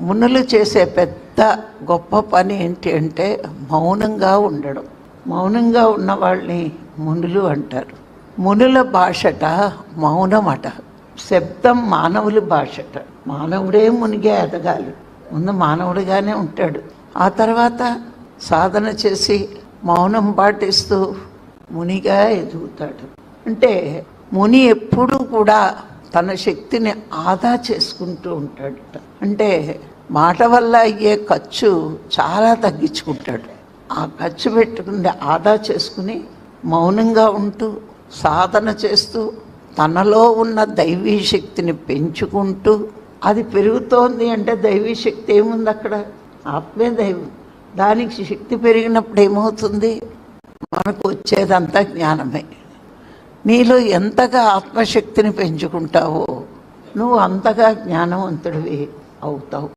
మునులు చేసే పెద్ద గొప్ప పని ఏంటి అంటే మౌనంగా ఉండడం. మౌనంగా ఉన్న వాళ్ళని మునులు అంటారు. మునుల భాషట మౌనమట. శబ్దం మానవుల భాషట. మానవుడే మునిగే ఎదగాలి. ముందు మానవుడిగానే ఉంటాడు. ఆ తర్వాత సాధన చేసి మౌనం పాటిస్తూ మునిగా ఎదుగుతాడు. అంటే ముని ఎప్పుడూ కూడా తన శక్తిని ఆదా చేసుకుంటూ ఉంటాడట. అంటే మాట వల్ల అయ్యే ఖర్చు చాలా తగ్గించుకుంటాడు. ఆ ఖర్చు పెట్టుకుని ఆదా చేసుకుని మౌనంగా ఉంటూ సాధన చేస్తూ తనలో ఉన్న దైవీ శక్తిని పెంచుకుంటూ అది పెరుగుతోంది అంటే దైవీ శక్తి ఏముంది అక్కడ? ఆత్మే దైవం. దానికి శక్తి పెరిగినప్పుడు ఏమవుతుంది? మనకు వచ్చేదంతా జ్ఞానమే. నీలో ఎంతగా ఆత్మశక్తిని పెంచుకుంటావో నువ్వు అంతగా జ్ఞానవంతుడివి అవుతావు.